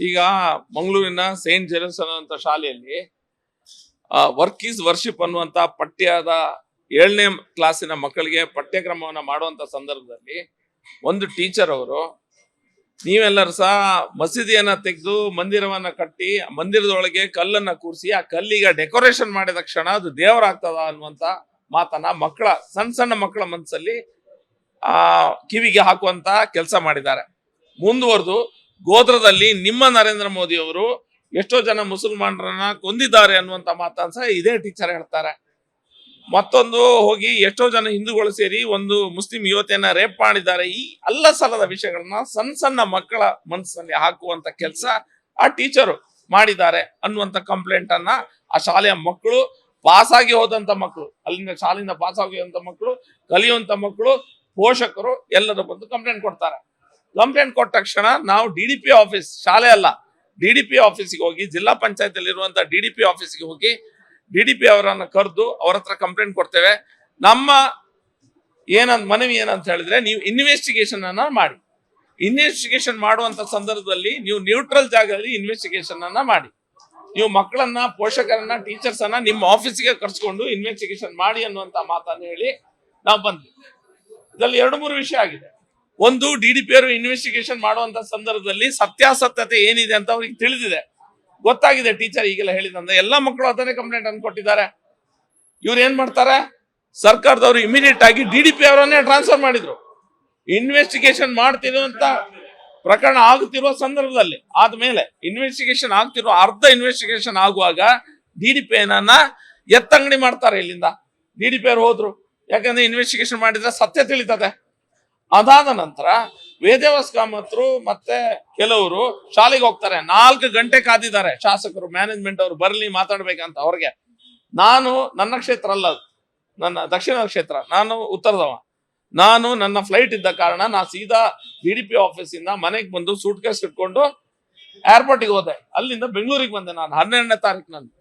ಈಗ ಮಂಗಳೂರಿನ ಸೇಂಟ್ ಜೆರೂಸಲಂ ಅಂತ ಶಾಲೆಯಲ್ಲಿ ವರ್ಕ್ ಈಸ್ ವರ್ಷಿಪ್ ಅನ್ನುವಂತ ಪಠ್ಯದ ಏಳನೇ ಕ್ಲಾಸಿನ ಮಕ್ಕಳಿಗೆ ಪಠ್ಯಕ್ರಮವನ್ನ ಮಾಡುವಂತ ಸಂದರ್ಭದಲ್ಲಿ ಒಂದು ಟೀಚರ್ ಅವರು, ನೀವೆಲ್ಲರೂ ಸಹ ಮಸೀದಿಯನ್ನ ತೆಗೆದು ಮಂದಿರವನ್ನ ಕಟ್ಟಿ, ಮಂದಿರದೊಳಗೆ ಕಲ್ಲನ್ನ ಕೂರಿಸಿ, ಆ ಕಲ್ಲಿಗೆ ಡೆಕೋರೇಷನ್ ಮಾಡಿದ ಕ್ಷಣ ಅದು ದೇವರಾಗ್ತದ ಅನ್ನುವಂತ ಮಾತನ್ನ ಮಕ್ಕಳ ಸಣ್ಣ ಸಣ್ಣ ಮಕ್ಕಳ ಮನಸ್ಸಲ್ಲಿ, ಆ, ಕಿವಿಗೆ ಹಾಕುವಂತ ಕೆಲಸ ಮಾಡಿದ್ದಾರೆ. ಮುಂದುವರೆದು ಗೋತ್ರದಲ್ಲಿ ನಿಮ್ಮ ನರೇಂದ್ರ ಮೋದಿ ಅವರು ಎಷ್ಟೋ ಜನ ಮುಸಲ್ಮಾನರನ್ನ ಕೊಂದಿದ್ದಾರೆ ಅನ್ನುವಂತ ಮಾತನ್ನು ಸಹ ಇದೇ ಟೀಚರ್ ಹೇಳ್ತಾರೆ. ಮತ್ತೊಂದು ಹೋಗಿ ಎಷ್ಟೋ ಜನ ಹಿಂದೂಗಳು ಸೇರಿ ಒಂದು ಮುಸ್ಲಿಂ ಯುವತಿಯನ್ನ ರೇಪ್ ಮಾಡಿದ್ದಾರೆ. ಈ ಅಲ್ಲ ಸಲದ ವಿಷಯಗಳನ್ನ ಸಣ್ಣ ಸಣ್ಣ ಮಕ್ಕಳ ಮನಸ್ಸಲ್ಲಿ ಹಾಕುವಂತ ಕೆಲಸ ಆ ಟೀಚರು ಮಾಡಿದ್ದಾರೆ ಅನ್ನುವಂತ ಕಂಪ್ಲೇಂಟ್ ಅನ್ನ ಆ ಶಾಲೆಯ ಮಕ್ಕಳು ಪಾಸ್ ಆಗಿ ಹೋದಂತ ಮಕ್ಕಳು, ಅಲ್ಲಿಂದ ಶಾಲೆಯಿಂದ ಪಾಸ್ ಆಗಿ ಹೋದಂತ ಮಕ್ಕಳು, ಕಲಿಯುವಂತ ಮಕ್ಕಳು, ಪೋಷಕರು ಎಲ್ಲರೂ ಬಂದು ಕಂಪ್ಲೇಂಟ್ ಕೊಡ್ತಾರೆ. ಕಂಪ್ಲೇಂಟ್ ಕೊಟ್ಟ ತಕ್ಷಣ ನಾವು ಡಿ ಡಿ ಪಿ ಆಫೀಸ್ ಶಾಲೆ ಅಲ್ಲ ಡಿ ಡಿ ಪಿ ಆಫೀಸಿಗೆ ಹೋಗಿ, ಜಿಲ್ಲಾ ಪಂಚಾಯತ್ ಇರುವಂತ ಡಿ ಡಿ ಪಿ ಆಫೀಸಿಗೆ ಹೋಗಿ ಡಿ ಡಿ ಪಿ ಅವರನ್ನು ಕರೆದು ಅವ್ರ ಹತ್ರ ಕಂಪ್ಲೇಂಟ್ ಕೊಡ್ತೇವೆ. ನಮ್ಮ ಏನಂತ, ಮನವಿ ಏನಂತ ಹೇಳಿದ್ರೆ ನೀವು ಇನ್ವೆಸ್ಟಿಗೇಷನ್ ಅನ್ನ ಮಾಡಿ. ಇನ್ವೆಸ್ಟಿಗೇಷನ್ ಮಾಡುವಂತ ಸಂದರ್ಭದಲ್ಲಿ ನೀವು ನ್ಯೂಟ್ರಲ್ ಜಾಗದಲ್ಲಿ ಇನ್ವೆಸ್ಟಿಗೇಷನ್ ಅನ್ನ ಮಾಡಿ. ನೀವು ಮಕ್ಕಳನ್ನ, ಪೋಷಕರನ್ನ ಟೀಚರ್ಸ್ ಅನ್ನ ನಿಮ್ಮ ಆಫೀಸಿಗೆ ಕರ್ಸ್ಕೊಂಡು ಇನ್ವೆಸ್ಟಿಗೇಷನ್ ಮಾಡಿ ಅನ್ನುವಂತ ಮಾತನ್ನು ಹೇಳಿ ನಾವು ಬಂದ್ವಿ. ಇದರಲ್ಲಿ ಎರಡು ಮೂರು ವಿಷಯ ಆಗಿದೆ. ಒಂದು ಡಿ ಡಿ ಪಿ ಅವರು ಇನ್ವೆಸ್ಟಿಗೇಷನ್ ಮಾಡುವಂತ ಸಂದರ್ಭದಲ್ಲಿ ಸತ್ಯಾಸತ್ಯತೆ ಏನಿದೆ ಅಂತ ಅವ್ರಿಗೆ ತಿಳಿದಿದೆ. ಗೊತ್ತಾಗಿದೆ ಟೀಚರ್ ಈಗೆಲ್ಲ ಹೇಳಿದಂದ್ರೆ ಎಲ್ಲಾ ಮಕ್ಕಳು ಅದನ್ನೇ ಕಂಪ್ಲೇಂಟ್ ಅನ್ನು ಕೊಟ್ಟಿದ್ದಾರೆ. ಇವ್ರು ಏನ್ ಮಾಡ್ತಾರೆ? ಸರ್ಕಾರದವರು ಇಮಿಡಿಯೇಟ್ ಆಗಿ ಡಿ ಡಿ ಪಿ ಅವರನ್ನೇ ಟ್ರಾನ್ಸ್ಫರ್ ಮಾಡಿದ್ರು. ಇನ್ವೆಸ್ಟಿಗೇಷನ್ ಮಾಡ್ತಿರುವಂತ ಪ್ರಕರಣ ಆಗುತ್ತಿರುವ ಸಂದರ್ಭದಲ್ಲಿ. ಆದ್ಮೇಲೆ ಇನ್ವೆಸ್ಟಿಗೇಷನ್ ಆಗ್ತಿರುವ ಅರ್ಧ ಇನ್ವೆಸ್ಟಿಗೇಷನ್ ಆಗುವಾಗ ಡಿ ಡಿ ಪಿ ಏನನ್ನ ಎತ್ತಂಗಡಿ ಮಾಡ್ತಾರೆ ಇಲ್ಲಿಂದ. ಡಿ ಡಿ ಪಿ ಅವ್ರು ಹೋದ್ರು. ಯಾಕಂದ್ರೆ ಇನ್ವೆಸ್ಟಿಗೇಷನ್ ಮಾಡಿದ್ರೆ ಸತ್ಯ ತಿಳಿತದೆ. ಅದಾದ ನಂತರ ವೇದವ್ಯಾಸ ಕಾಮತ್ರು ಮತ್ತೆ ಕೆಲವರು ಶಾಲೆಗೆ ಹೋಗ್ತಾರೆ. ನಾಲ್ಕು ಗಂಟೆ ಕಾದಿದ್ದಾರೆ. ಶಾಸಕರು ಮ್ಯಾನೇಜ್ಮೆಂಟ್ ಅವರು ಬರಲಿ ಮಾತಾಡ್ಬೇಕಂತ ಅವ್ರಿಗೆ. ನಾನು ನನ್ನ ಕ್ಷೇತ್ರ ಅಲ್ಲ, ನನ್ನ ದಕ್ಷಿಣ ಕ್ಷೇತ್ರ, ನಾನು ಉತ್ತರದವ. ನಾನು ನನ್ನ ಫ್ಲೈಟ್ ಇದ್ದ ಕಾರಣ ನಾ ಸೀದಾ ಡಿ ಡಿ ಪಿ ಆಫೀಸಿಂದ ಮನೆಗೆ ಬಂದು ಸೂಟ್ ಕೇಸ್ ಇಟ್ಕೊಂಡು ಏರ್ಪೋರ್ಟಿಗೆ ಹೋದೆ. ಅಲ್ಲಿಂದ ಬೆಂಗಳೂರಿಗೆ ಬಂದೆ ನಾನು, ಹನ್ನೆರಡನೇ ತಾರೀಕಿನಲ್ಲಿ.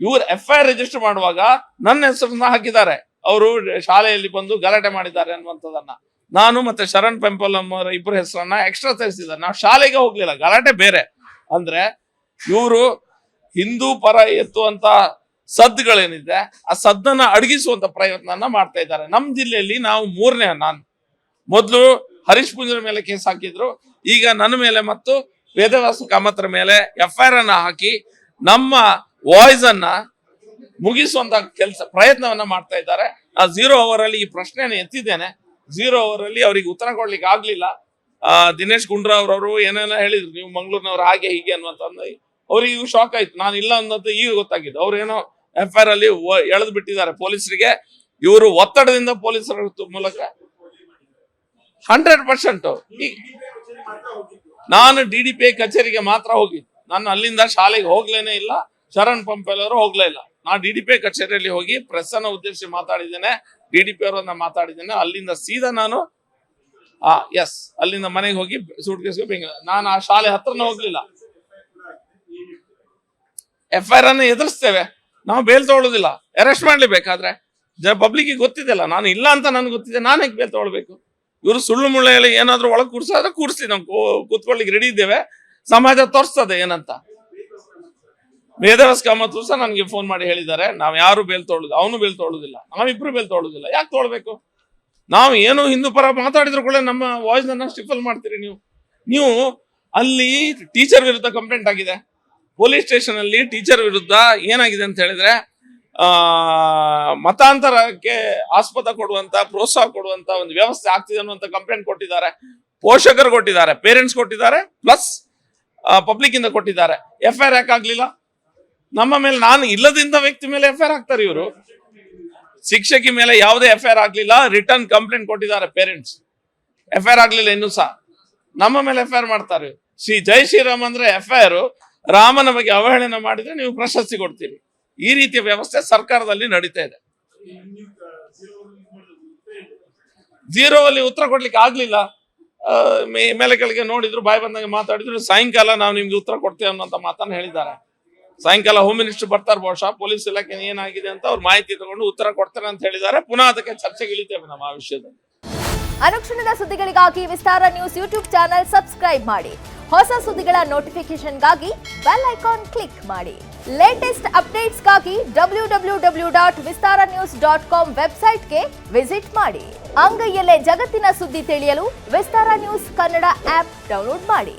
ಇವ್ರು ಎಫ್ ಐ ಆರ್ ರಿಜಿಸ್ಟರ್ ಮಾಡುವಾಗ ನನ್ನ ಹೆಸರನ್ನ ಹಾಕಿದ್ದಾರೆ. ಅವರು ಶಾಲೆಯಲ್ಲಿ ಬಂದು ಗಲಾಟೆ ಮಾಡಿದ್ದಾರೆ ಅನ್ನುವಂಥದ್ದನ್ನ. ನಾನು ಮತ್ತೆ ಶರಣ್ ಪೆಂಪಲ್ ಅವರ ಇಬ್ಬರು ಹೆಸರನ್ನ ಎಕ್ಸ್ಟ್ರಾ ಸೇರಿಸಿದ್ದಾರೆ ನಾವು ಶಾಲೆಗೆ ಹೋಗ್ಲಿಲ್ಲ. ಗಲಾಟೆ ಬೇರೆ. ಅಂದ್ರೆ ಇವರು ಹಿಂದೂ ಪರ ಎತ್ತುವಂತ ಸದ್ಗಳೇನಿದೆ, ಆ ಸದ್ದನ್ನ ಅಡಗಿಸುವಂತ ಪ್ರಯತ್ನನ ಮಾಡ್ತಾ ಇದ್ದಾರೆ. ನಮ್ಮ ಜಿಲ್ಲೆಯಲ್ಲಿ ನಾವು ಮೂರನೇ ನಾನು. ಮೊದಲು ಹರೀಶ್ ಪುಂಜರ ಮೇಲೆ ಕೇಸ್ ಹಾಕಿದ್ರು. ಈಗ ನನ್ನ ಮೇಲೆ ಮತ್ತು ವೇದವ್ಯಾಸ ಕಾಮತ್ರ ಮೇಲೆ ಎಫ್ ಐ ಅನ್ನ ಹಾಕಿ ನಮ್ಮ ವಾಯ್ಸ್ ಅನ್ನ ಮುಗಿಸುವಂತ ಕೆಲಸ, ಪ್ರಯತ್ನವನ್ನ ಮಾಡ್ತಾ ಇದ್ದಾರೆ. ಆ ಜೀರೋ ಅವರ್ ಅಲ್ಲಿ ಈ ಪ್ರಶ್ನೆಯನ್ನು ಎತ್ತಿದ್ದೇನೆ. ಝೀರೋ ಅವರ್ ಅಲ್ಲಿ ಅವ್ರಿಗೆ ಉತ್ತರ ಕೊಡ್ಲಿಕ್ಕೆ ಆಗ್ಲಿಲ್ಲ. ದಿನೇಶ್ ಗುಂಡ್ರಾವ್ ಅವರು ಏನೇನೋ ಹೇಳಿದ್ರು, ನೀವು ಮಂಗಳೂರಿನವ್ರು ಹಾಗೆ ಹೀಗೆ ಅನ್ನುವಂತ ಅವ್ರಿಗೆ ಶಾಕ್ ಆಯ್ತು. ನಾನು ಇಲ್ಲ ಅನ್ನೋದು ಈಗ ಗೊತ್ತಾಗಿದ್ದು ಅವ್ರು ಏನೋ ಎಫ್ ಐ ಆರ್ ಅಲ್ಲಿ ಎಳೆದು ಬಿಟ್ಟಿದ್ದಾರೆ ಪೊಲೀಸರಿಗೆ. ಇವರು ಒತ್ತಡದಿಂದ ಪೊಲೀಸರ ಮೂಲಕ ಹಂಡ್ರೆಡ್ ಪರ್ಸೆಂಟ್ ನಾನು ಡಿ ಡಿ ಪಿ ಕಚೇರಿಗೆ ಮಾತ್ರ ಹೋಗಿದ್ದು. ನಾನು ಅಲ್ಲಿಂದ ಶಾಲೆಗೆ ಹೋಗ್ಲೇನೆ ಇಲ್ಲ. ಶರಣ್ ಪಂಪೆಲ್ಲವರು ಹೋಗ್ಲೇ ಇಲ್ಲ. ನಾನು ಡಿ ಡಿ ಪಿ ಕಚೇರಿಯಲ್ಲಿ ಹೋಗಿ ಪ್ರೆಸ್ ಅನ್ನು ಉದ್ದೇಶಿಸಿ ಮಾತಾಡಿದ್ದೇನೆ. ಡಿ ಡಿ ಪಿ ಅವರನ್ನ ಮಾತಾಡಿದ್ದೇನೆ. ಅಲ್ಲಿಂದ ಸೀದಾ ನಾನು, ಆ ಎಸ್ ಅಲ್ಲಿಂದ ಮನೆಗೆ ಹೋಗಿ ಸೂಟ್ ಕೇಸ್ಗೆ ನಾನು ಆ ಶಾಲೆ ಹತ್ರನೇ ಹೋಗ್ಲಿಲ್ಲ. ಎಫ್ ಐ ಆರ್ ಅನ್ನು ಎದುರಿಸ್ತೇವೆ. ನಾವು ಬೇಲ್ ತಗೊಳ್ಳೋದಿಲ್ಲ ಅರೆಸ್ಟ್ ಮಾಡ್ಲಿ ಬೇಕಾದ್ರೆ ಪಬ್ಲಿಕ್ ಗೊತ್ತಿದೆಲ್ಲ ನಾನು ಇಲ್ಲ ಅಂತ ನನ್ಗೆ ಗೊತ್ತಿದೆ. ನಾನು ಹೇಗೆ ಬೇಲ್ ತಗೊಳ್ಬೇಕು? ಇವರು ಸುಳ್ಳು ಮುಳ್ಳೆಯಲ್ಲಿ ಏನಾದ್ರೂ ಒಳಗೆ ಕೂರ್ಸಾದ್ರೆ ಕೂರ್ಸಿ ನಾವು ಕೂತ್ಕೊಳ್ಳಿಕ್ಕೆ ರೆಡಿ ಇದ್ದೇವೆ. ಸಮಾಜ ತೋರಿಸ್ತದೆ ಏನಂತ. ವೇದವ್ಯಾಸ ಕಾಮತ್ತು ಸಹ ನನಗೆ ಫೋನ್ ಮಾಡಿ ಹೇಳಿದ್ದಾರೆ. ನಾವು ಯಾರು ಬೇಲ್ ತೊಗೊಳುದು ಅವನು ಬೇಲ್ ತೊಳೋದಿಲ್ಲ. ನಾವಿಬ್ರು ಬೇಲ್ ತೊಳೋದಿಲ್ಲ. ಯಾಕೆ ತೊಳ್ಬೇಕು? ನಾವು ಏನು ಹಿಂದೂ ಪರ ಮಾತಾಡಿದ್ರು ಕೂಡ ನಮ್ಮ ವಾಯ್ಸ್ ನನ್ನ ಸ್ಟಿಫಲ್ ಮಾಡ್ತೀರಿ ನೀವು. ನೀವು ಅಲ್ಲಿ ಟೀಚರ್ ವಿರುದ್ಧ ಕಂಪ್ಲೇಂಟ್ ಆಗಿದೆ. ಪೊಲೀಸ್ ಸ್ಟೇಷನ್ ಅಲ್ಲಿ ಟೀಚರ್ ವಿರುದ್ಧ ಏನಾಗಿದೆ ಅಂತ ಹೇಳಿದ್ರೆ, ಆ, ಮತಾಂತರಕ್ಕೆ ಆಸ್ಪದ ಕೊಡುವಂತ, ಪ್ರೋತ್ಸಾಹ ಕೊಡುವಂತ ಒಂದು ವ್ಯವಸ್ಥೆ ಆಗ್ತಿದೆ ಅನ್ನುವಂತ ಕಂಪ್ಲೇಂಟ್ ಕೊಟ್ಟಿದ್ದಾರೆ. ಪೋಷಕರು ಕೊಟ್ಟಿದ್ದಾರೆ ಪೇರೆಂಟ್ಸ್ ಕೊಟ್ಟಿದ್ದಾರೆ ಪ್ಲಸ್ ಪಬ್ಲಿಕ್ ಇಂದ ಕೊಟ್ಟಿದ್ದಾರೆ. ಎಫ್ ಐ ಆರ್ ಯಾಕೆ ಆಗ್ಲಿಲ್ಲ? ನಮ್ಮ ಮೇಲೆ ನಾನು ಇಲ್ಲದಿಂದ ವ್ಯಕ್ತಿ ಮೇಲೆ ಎಫ್ ಹಾಕ್ತಾರೆ ಇವರು. ಶಿಕ್ಷಕಿ ಮೇಲೆ ಯಾವುದೇ ಎಫ್ ಆಗ್ಲಿಲ್ಲ ರಿಟರ್ನ್ ಕಂಪ್ಲೇಂಟ್ ಕೊಟ್ಟಿದ್ದಾರೆ ಪೇರೆಂಟ್ಸ್ ಎಫ್ ಆಗ್ಲಿಲ್ಲ ಇನ್ನೂ ಸಹ. ನಮ್ಮ ಮೇಲೆ ಎಫ್ ಮಾಡ್ತಾರೆ. ಶ್ರೀ ಜೈ ಶ್ರೀರಾಮ್ ಅಂದ್ರೆ ಎಫ್ ರಾಮನ ಬಗ್ಗೆ ಅವಹೇಳನ ಮಾಡಿದ್ರೆ ನೀವು ಪ್ರಶಸ್ತಿ ಕೊಡ್ತೀರಿ. ಈ ರೀತಿಯ ವ್ಯವಸ್ಥೆ ಸರ್ಕಾರದಲ್ಲಿ ನಡೀತಾ ಇದೆ. ಜೀರೋ ಅಲ್ಲಿ ಉತ್ತರ ಕೊಡ್ಲಿಕ್ಕೆ ಆಗ್ಲಿಲ್ಲ. ಮೇಲೆ ಕೆಳಗೆ ನೋಡಿದ್ರು, ಬಾಯ್ ಬಂದಂಗೆ ಮಾತಾಡಿದ್ರು, ಸಾಯಂಕಾಲ ನಾವು ನಿಮ್ಗೆ ಉತ್ತರ ಕೊಡ್ತೇವೆ ಅನ್ನೋಂತ ಮಾತನ್ನ ಹೇಳಿದ್ದಾರೆ. ಸಾಯಂಕಾಲ ಹೋಮ್ ಮಿನಿಸ್ಟರ್ ಬರ್ತಾರೆ, ಬಹುಶಃ ಪೊಲೀಸ್ ಇಲಾಖೆ ಏನಾಗಿದೆ ಅಂತ ಅವ್ರು ಮಾಹಿತಿ ತಗೊಂಡು ಉತ್ತರ ಕೊಡ್ತಾರೆ ಅಂತ ಹೇಳಿದ್ದಾರೆ. ಪುನಃ ಅದಕ್ಕೆ ಚರ್ಚೆಗೆ ಇಳಿತೇವೆ ನಮ್ಮ ಆ ವಿಷಯದಲ್ಲಿ. ಅನುಕ್ಷಣದ ಸುದ್ದಿಗಳಿಗಾಗಿ Vistara news YouTube channel subscribe ಮಾಡಿ. ಹೊಸ ಸುದ್ದಿಗಳ ನೋಟಿಫಿಕೇಶನ್ಗಾಗಿ ಬೆಲ್ ಐಕಾನ್ ಕ್ಲಿಕ್ ಮಾಡಿ. Latest ಅಪ್ಡೇಟ್ಸ್ಗಾಗಿ W W W dot Vistara news dot com ವೆಬ್ಸೈಟ್ಗೆ ವಿಸಿಟ್ ಮಾಡಿ. ಅಂಗೈಯಲ್ಲೇ ಜಗತ್ತಿನ ಸುದ್ದಿ ತಿಳಿಯಲು Vistara news Kannada app download ಮಾಡಿ.